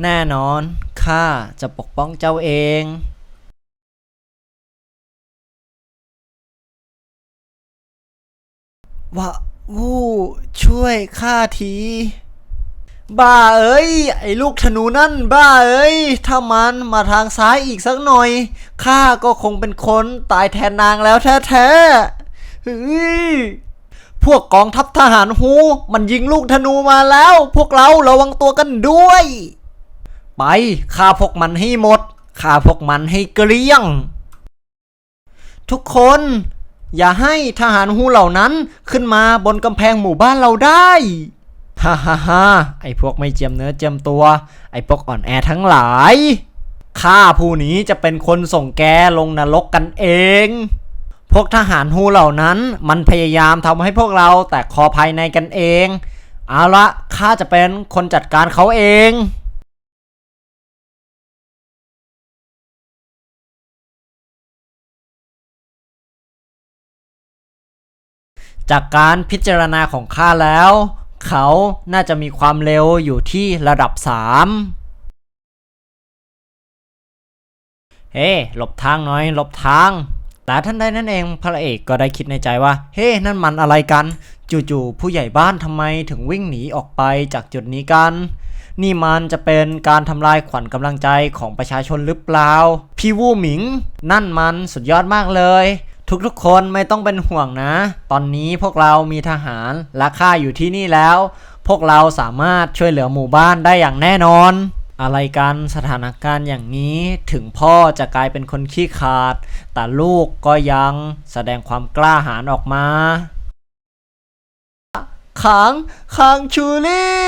แน่นอนข้าจะปกป้องเจ้าเองว่าวู้ช่วยข้าที บ้าเอ้ย ไอ้ลูกธนูนั่น บ้าเอ้ย ถ้ามันมาทางซ้ายอีกสักหน่อยข้าก็คงเป็นคนตายแทนนางแล้วแท้ๆเฮ้ยพวกกองทัพทหารฮู มันยิงลูกธนูมาแล้ว พวกเราระวังตัวกันด้วย ไปฆ่าพวกมันให้หมดฆ่าพวกมันให้เกลี้ยง ทุกคน อย่าให้ทหารฮูเหล่านั้นขึ้นมาบนกำแพงหมู่บ้านเราได้ฮ่าฮ่าฮ่าไอพวกไม่เจียมเนื้อเจียมตัว ไอพวกอ่อนแอทั้งหลายข้าผู้นี้จะเป็นคนส่งแกลงนรกกันเอง พวกทหารฮูเหล่านั้นมันพยายามทำให้พวกเราแตกคอภายในกันเอง เอาละข้าจะเป็นคนจัดการเขาเอง จากการพิจารณาของข้าแล้ว เขาน่าจะมีความเร็วอยู่ที่ระดับ 3เฮ้ หลบทางหน่อย หลบทาง แต่ท่านใดนั่นเองพระเอกก็ได้คิดในใจว่า เฮ้ นั่นมันอะไรกัน จู่ๆผู้ใหญ่บ้านทำไมถึงวิ่งหนีออกไปจากจุดนี้กัน นี่มันจะเป็นการทำลายขวัญกำลังใจของประชาชนหรือเปล่า พี่วู่หมิง นั่นมันสุดยอดมากเลย ทุกๆ คนไม่ต้องเป็นห่วงนะ ตอนนี้พวกเรามีทหารและข้าอยู่ที่นี่แล้ว พวกเราสามารถช่วยเหลือหมู่บ้านได้อย่างแน่นอน อะไรกันสถานการณ์อย่างนี้ถึงพ่อจะกลายเป็นคนขี้ขาด แต่ลูกก็ยังแสดงความกล้าหาญออกมาขังขังชูลี่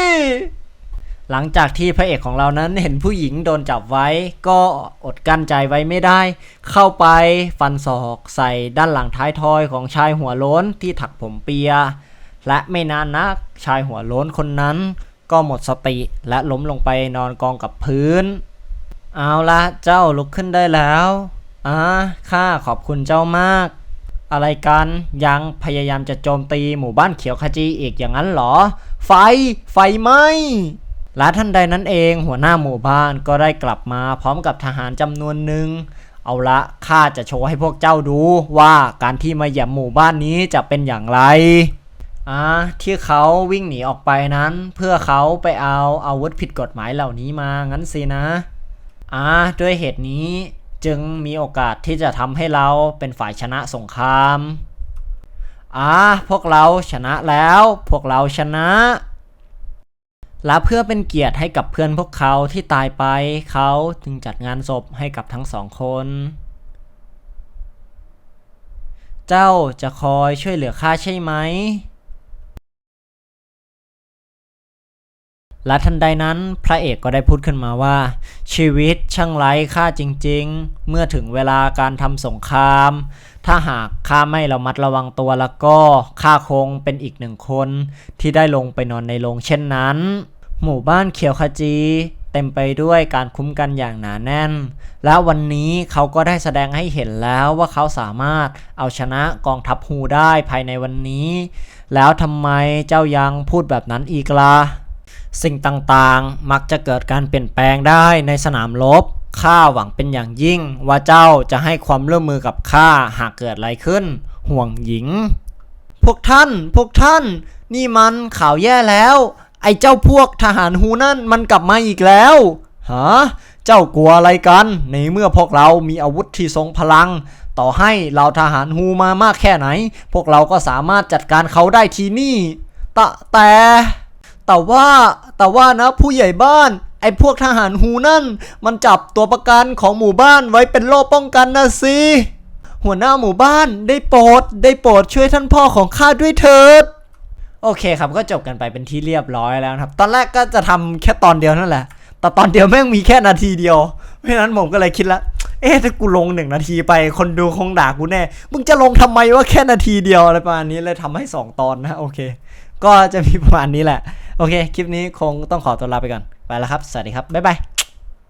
หลังจากที่พระเอกของเรานั้นเห็นผู้หญิงโดนจับไว้ ก็อดกั้นใจไว้ไม่ได้ เข้าไปฟันศอกใส่ด้านหลังท้ายทอยของชายหัวโล้นที่ถักผมเปีย และไม่นานนักชายหัวโล้นคนนั้น ก็หมดสติและล้มลงไปนอนกองกับพื้น เอาละเจ้าลุกขึ้นได้แล้วอ่าข้าขอบคุณเจ้ามาก อะไรกันยังพยายามจะโจมตีหมู่บ้านเขียวขจีอีกอย่างนั้นเหรอ ไฟไฟไหม และท่านใดนั้นเองหัวหน้าหมู่บ้านก็ได้กลับมาพร้อมกับทหารจำนวนหนึ่ง เอาละข้าจะโชว์ให้พวกเจ้าดูว่าการที่มาเหยียบหมู่บ้านนี้จะเป็นอย่างไรอ่าที่เขาวิ่งหนีออกไปนั้น เพื่อเขาไปเอาอาวุธผิดกฎหมายเหล่านี้มางั้นสินะอ่าด้วยเหตุนี้จึงมีโอกาสที่จะทำให้เราเป็นฝ่ายชนะสงครามอ่าพวกเราชนะแล้ว พวกเราชนะ และเพื่อเป็นเกียรติให้กับเพื่อนพวกเขาที่ตายไปเขาจึงจัดงานศพให้กับทั้งสองคน เจ้าจะคอยช่วยเหลือข้าใช่ไหม และทันใดนั้นพระเอกก็ได้พูดขึ้นมาว่า ชีวิตช่างไร้ค่าจริงๆ เมื่อถึงเวลาการทำสงคราม ถ้าหากข้าไม่ระมัดระวังตัวแล้วก็ข้าคงเป็นอีกหนึ่งคนที่ได้ลงไปนอนในโรงเช่นนั้น หมู่บ้านเขียวขจี เต็มไปด้วยการคุ้มกันอย่างหนาแน่น และวันนี้เขาก็ได้แสดงให้เห็นแล้วว่าเขาสามารถเอาชนะกองทัพฮูได้ภายในวันนี้ แล้วทำไมเจ้ายังพูดแบบนั้นอีกล่ะสิ่งต่างๆ มักจะเกิดการเปลี่ยนแปลงได้ในสนามรบข้าหวังเป็นอย่างยิ่ง ว่าเจ้าจะให้ความร่วมมือกับข้าหากเกิดอะไรขึ้น ห่วงหญิง พวกท่าน พวกท่าน นี่มันข่าวแย่แล้ว ไอ้เจ้าพวกทหารฮูนั่นมันกลับมาอีกแล้วฮะเจ้ากลัวอะไรกัน ในเมื่อพวกเรามีอาวุธที่ทรงพลัง ต่อให้เราทหารฮูมามากแค่ไหน พวกเราก็สามารถจัดการเขาได้ที่นี่แต่แต่ แต่ว่าแต่ว่านะผู้ใหญ่บ้านไอ้พวกทหารฮูนั่น มันจับตัวประกันของหมู่บ้านไว้เป็นโล่ป้องกันนะสิหัวหน้าหมู่บ้านได้โปรดได้โปรดช่วยท่านพ่อของข้าด้วยเถิด โอเคครับก็จบกันไปเป็นที่เรียบร้อยแล้วครับ ตอนแรกก็จะทำแค่ตอนเดียวนั่นแหละ แต่ตอนเดียวแม่งมีแค่นาทีเดียว เพราะฉะนั้นผมก็เลยคิดละ เอ๊ะถ้ากูลงหนึ่งนาทีไปคนดูคงด่ากูแน่ มึงจะลงทำไมว่าแค่นาทีเดียวอะไรประมาณนี้เลยทำให้สองตอนนะโอเค ก็จะมีประมาณนี้แหละ โอเค คลิปนี้คงต้องขอตัวลาไปก่อน ไปแล้วครับ สวัสดีครับ บ๊ายบาย